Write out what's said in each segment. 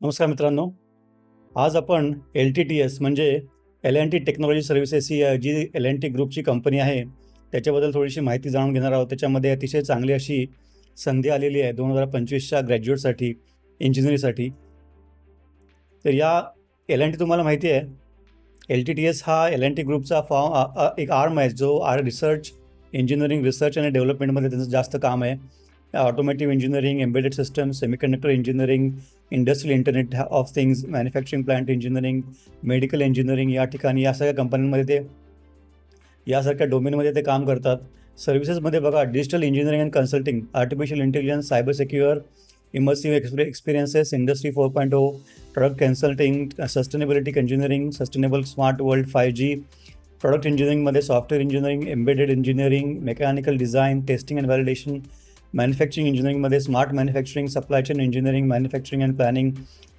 नमस्कार मित्रांनो. आज आपण एल टी टी एस म्हणजे L N T technology services ही जी एल एन टी ग्रुपची कंपनी आहे त्याच्याबद्दल थोडीशी माहिती जाणून घेणार आहोत. त्याच्यामध्ये अतिशय चांगली अशी संधी आलेली आहे दोन हजार पंचवीसच्या ग्रॅज्युएटसाठी इंजिनिअरिंगसाठी. तर या एल एन टी तुम्हाला माहिती आहे एल टी टी एस हा एल एन टी ग्रुपचा फॉर्म एक आर्म आहे जो आर रिसर्च इंजिनिअरिंग रिसर्च आणि डेव्हलपमेंटमध्ये त्यांचं जास्त काम आहे. Automotive engineering embedded system semiconductor engineering industrial internet of things manufacturing plant engineering medical engineering या ठिकाणी या सगळ्या कंपन्यांमध्ये ते यासारख्या डोमेनमध्ये ते काम करतात. सर्व्हिसेसमध्ये बघा digital engineering and consulting artificial intelligence cyber secure immersive expe experiences industry four point O product consulting sustainability engineering sustainable smart world five G product इंजिनिअरिंगमध्ये software engineering embedded engineering mechanical design testing and validation manufacturing इंजिनिअरिंगमध्ये smart manufacturing supply chain engineering manufacturing and planning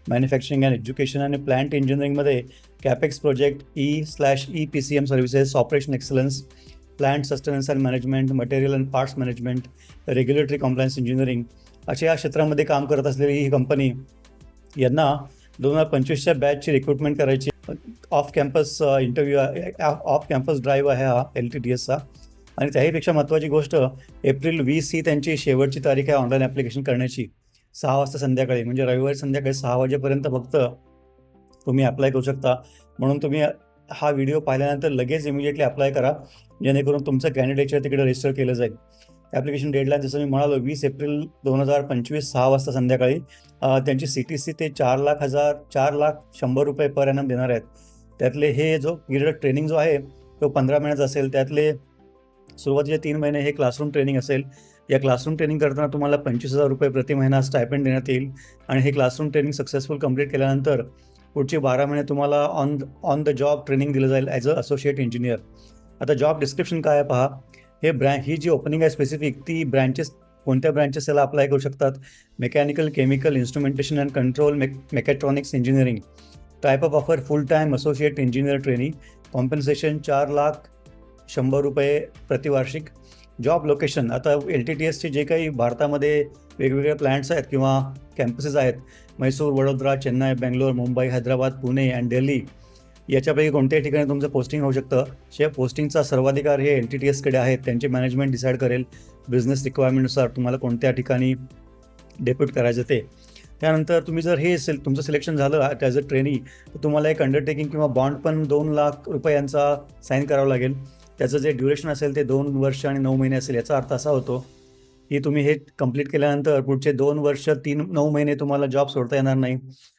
manufacturing and education आणि plant इंजिनिअरिंगमध्ये capex project E slash E P C M services operation excellence plant sustenance and management material and parts management regulatory compliance engineering अशा या क्षेत्रामध्ये काम करत असलेली ही company यांना दोन हजार पंचवीसच्या बॅचची रिक्रुटमेंट करायची. Off campus interview off campus drive आहे हा एल टी टी एसचा आणि त्याहीपेक्षा महत्त्वाची गोष्ट एप्रिल वीस ही त्यांची शेवटची तारीख आहे ऑनलाईन ॲप्लिकेशन करण्याची. सहा वाजता संध्याकाळी म्हणजे रविवारी संध्याकाळी सहा वाजेपर्यंत फक्त तुम्ही अप्लाय करू शकता. म्हणून तुम्ही हा व्हिडिओ पाहिल्यानंतर लगेच इमिजिएटली अप्लाय करा जेणेकरून तुमचं कॅन्डिडेटच्या तिकडे रजिस्टर केलं जाईल. ॲप्लिकेशन डेडलाईन जसं मी म्हणालो वीस एप्रिल दोन हजार पंचवीस सहा वाजता संध्याकाळी त्यांची सी टी सी ते चार लाख हजार चार लाख शंभर रुपये पर एनम देणार आहेत. त्यातले हे जो पिरियड ट्रेनिंग जो आहे तो पंधरा महिन्याचा असेल त्यातले सुरुवातीचे तीन महिने हे क्लासरूम ट्रेनिंग असेल. या क्लासरूम ट्रेनिंग करताना तुम्हाला पंचवीस हजार रुपये प्रति महिना स्टायपेंड देण्यात येईल. आणि हे क्लासरूम ट्रेनिंग सक्सेसफुल कंप्लीट केल्यानंतर पुढचे बारा महिने तुम्हाला on on the job training दिलं जाईल ॲज अ असोसिएट इंजिनियर आता जॉब डिस्क्रिप्शन काय आहे पहा. हे ब्रँ ही जी ओपनिंग आहे स्पेसिफिक ती ब्रँचेस कोणत्या ब्रँचेस याला अप्लाय करू शकतात? Mechanical chemical instrumentation and control mech mechatronics engineering type of offer full time associate engineer training compensation चार लाख शंभर रुपये प्रतिवार्षिक जॉब लोकेशन आता एल टी टी एसचे जे काही भारतामध्ये वेगवेगळे प्लॅन्ट्स आहेत किंवा कॅम्पसेस आहेत म्हैसूर वडोदरा चेन्नई बेंगलोर मुंबई हैदराबाद पुणे अँड दिल्ली याच्यापैकी कोणत्याही ठिकाणी तुमचं पोस्टिंग होऊ शकतं. शे पोस्टिंगचा सर्वाधिकार हे एल टी टी एसकडे आहेत त्यांचे मॅनेजमेंट डिसाईड करेल बिझनेस रिक्वायरमेंटनुसार तुम्हाला कोणत्या ठिकाणी डेप्यूट करायचं ते. त्यानंतर तुम्ही जर हे सिल तुमचं सिलेक्शन झालं ॲज अ ट्रेनी तर तुम्हाला एक अंडरटेकिंग किंवा बॉन्ड पण दोन लाख रुपयांचा साईन करावा लागेल. त्याचं जे ड्युरेशन असेल ते दोन वर्ष आणि नऊ महिने असेल याचा अर्थ असा होतो की तुम्ही हे कंप्लीट केल्यानंतर पुढचे दोन वर्ष तीन नऊ महिने तुम्हाला जॉब सोडता येणार नाही.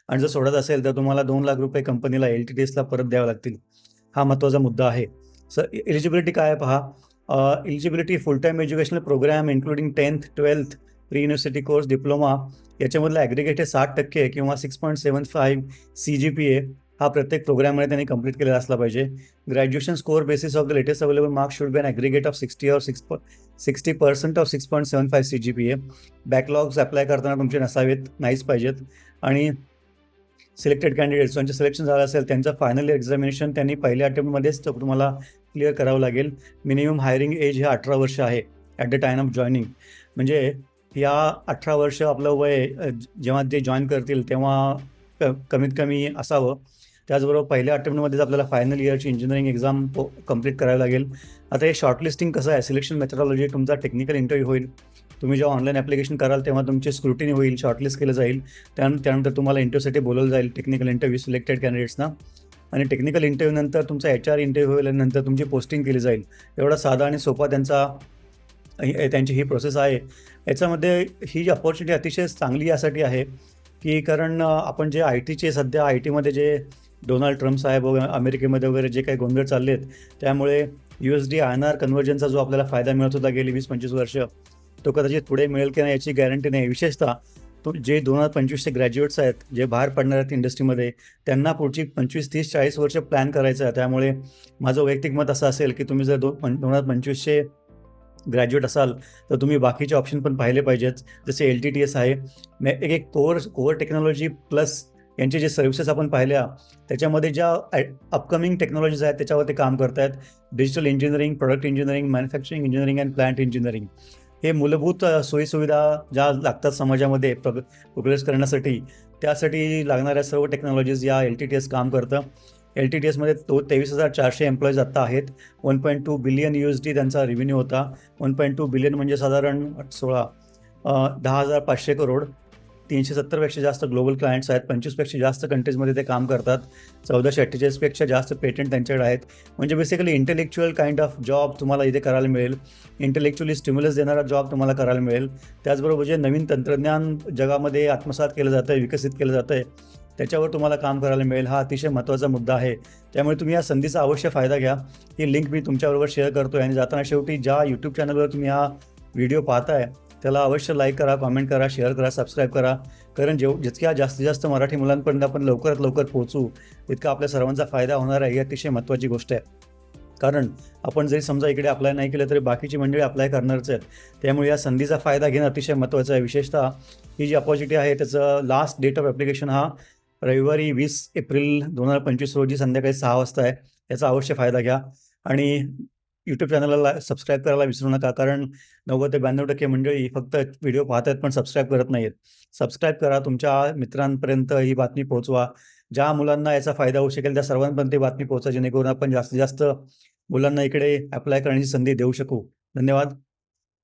आणि जर सोडत असेल तर तुम्हाला दोन लाख रुपये कंपनीला एल टी टी एसला परत द्यावे लागतील. हा महत्त्वाचा मुद्दा आहे. सर एलिजिबिलिटी e- काय पहा? Eligibility full time educational program including tenth twelfth pre university course diploma याच्यामधलं aggregate हे साठ टक्के किंवा six point seven five C G P A हा प्रत्येक प्रोग्राममध्ये त्यांनी कंप्लीट केलेला असला पाहिजे. Graduation score basis of the latest available marks should be an aggregate of sixty or six sixty percent of six point seven five C G P A backlogs apply करताना तुमचे नसावेत नाहीच पाहिजेत. आणि सिलेक्टेड कॅन्डिडेट्स त्यांचे selection झालं असेल त्यांचं फायनल एक्झामिनेशन त्यांनी पहिल्या अटेम्प्टमध्येच तुम्हाला क्लिअर करावं लागेल. मिनिमम हायरिंग एज हे अठरा वर्ष आहे at the time of joining म्हणजे या अठरा वर्ष आपलं वय जेव्हा ते जॉईन करतील तेव्हा क कमीत कमी असावं. त्याचबरोबर पहिल्या अटेम्प्टमध्येच आपल्याला फायनल इयरची इंजिनिअरिंग एक्झाम कंप्लीट करावी लागेल. आता हे शॉर्टलिस्टिंग कसं आहे? सिलेक्शन मेथडॉलॉजी तुमचा टेक्निकल इंटरव्ह्यू होईल. तुम्ही जेव्हा ऑनलाईन ॲप्लिकेशन कराल तेव्हा तुमची स्क्रुटिनी होईल शॉर्टलिस्ट केलं जाईल. त्यान त्यानंतर तुम्हाला इंटरव्ह्यूसाठी बोलवलं जाईल टेक्निकल इंटरव्ह्यू सिलेक्टेड कॅन्डिडेट्सना आणि टेक्निकल इंटरव्ह्यू नंतर तुमचा एच आर इंटरव्ह्यू होईल आणि नंतर तुमची पोस्टिंग केली जाईल. एवढा साधा आणि सोपा त्यांचा त्यांची ही प्रोसेस आहे. याच्यामध्ये ही अपॉर्च्युनिटी अतिशय चांगली यासाठी आहे की कारण आपण जे आय टीचे सध्या आय टीमध्ये जे डोनाल्ड ट्रम्प साहेब अमेरिकेमध्ये वगैरे जे काही गोंधळ चालले आहेत त्यामुळे U S D I N R कन्व्हर्जनचा जो आपल्याला फायदा मिळत होता गेली वीस पंचवीस वर्ष तो कदाचित पुढे मिळेल की नाही याची गॅरंटी नाही. विशेषतः तो जे दोन हजार पंचवीसचे ग्रॅज्युएट्स आहेत जे बाहेर पडणार आहेत इंडस्ट्रीमध्ये त्यांना पुढची पंचवीस तीस चाळीस वर्ष प्लॅन करायचं आहे. त्यामुळे माझं वैयक्तिक मत असं असेल की तुम्ही जर दो पं दोन हजार पंचवीसचे ग्रॅज्युएट असाल तर तुम्ही बाकीचे ऑप्शन पण पाहिले पाहिजेत. जसे एल टी टी एस आहे. एक एक कोर कोर टेक्नॉलॉजी प्लस यांचे जे सर्व्हिसेस आपण पाहिल्या त्याच्यामध्ये ज्या अपकमिंग टेक्नॉलॉजीज आहेत त्याच्यावर ते काम करत आहेत digital engineering product engineering manufacturing engineering and plant engineering हे मूलभूत सोयीसुविधा ज्या लागतात समाजामध्ये प्रग प्रोग्रेस करण्यासाठी त्यासाठी लागणाऱ्या सर्व टेक्नॉलॉजीज या एल टी टी एस काम करतं. एल टी टी एसमध्ये तो तेवीस हजार चारशे एम्प्लॉईज आत्ता आहेत. One point two billion U S D त्यांचा रेव्हेन्यू होता. वन पॉईंट टू बिलियन म्हणजे साधारण सोळा दहा हजार पाचशे करोड. तीनशे सत्तरपेक्षा जास्त ग्लोबल क्लायंट्स आहेत. पंचवीसपेक्षा जास्त कंट्रीजमध्ये ते काम करतात. चौदाशे अठ्ठेचाळीसपेक्षा जास्त पेटंट त्यांच्याकडे आहेत. म्हणजे basically intellectual kind of job तुम्हाला इथे करायला मिळेल. इंटेलेक्च्युअली स्टिम्युलस देणारा जॉब तुम्हाला करायला मिळेल. त्याचबरोबर जे नवीन तंत्रज्ञान जगामध्ये आत्मसात केलं जातं आहे विकसित केलं जातं आहे त्याच्यावर तुम्हाला काम करायला मिळेल. हा अतिशय महत्त्वाचा मुद्दा आहे. त्यामुळे तुम्ही या संधीचा अवश्य फायदा घ्या. ही लिंक मी तुमच्याबरोबर शेअर करतो आहे आणि जाताना शेवटी ज्या यूट्यूब चॅनलवर तुम्ही हा व्हिडिओ पाहताय त्याला अवश्य लाईक करा कॉमेंट करा शेअर करा सबस्क्राईब करा. कारण जेव जितक्या जास्तीत जास्त मराठी मुलांपर्यंत आपण लवकरात लवकर पोहोचू तितका आपल्या सर्वांचा फायदा होणार आहे ही अतिशय महत्त्वाची गोष्ट आहे. कारण आपण जरी समजा इकडे अप्लाय नाही केलं तरी बाकीची मंडळी अप्लाय करणारच आहेत. त्यामुळे या संधीचा फायदा घेणं अतिशय महत्त्वाचं आहे. विशेषतः ही जी अपॉर्च्युनिटी आहे त्याचं लास्ट डेट ऑफ ॲप्लिकेशन हा रविवारी वीस एप्रिल दोन हजार पंचवीस रोजी संध्याकाळी सहा वाजता आहे. याचा अवश्य फायदा घ्या. आणि यूट्यूब चॅनलला सबस्क्राईब करायला विसरू नका कारण नव्वद ते ब्याण्णव टक्के मंडळी फक्त व्हिडिओ पाहत आहेत पण सबस्क्राईब करत नाहीत सबस्क्राईब करा तुमच्या मित्रांपर्यंत ही बातमी पोहोचवा. ज्या मुलांना याचा फायदा होऊ शकेल त्या सर्वांपर्यंत ही बातमी पोहोचा जेणेकरून आपण जास्तीत जास्त मुलांना इकडे अप्लाय करण्याची संधी देऊ शकू. धन्यवाद.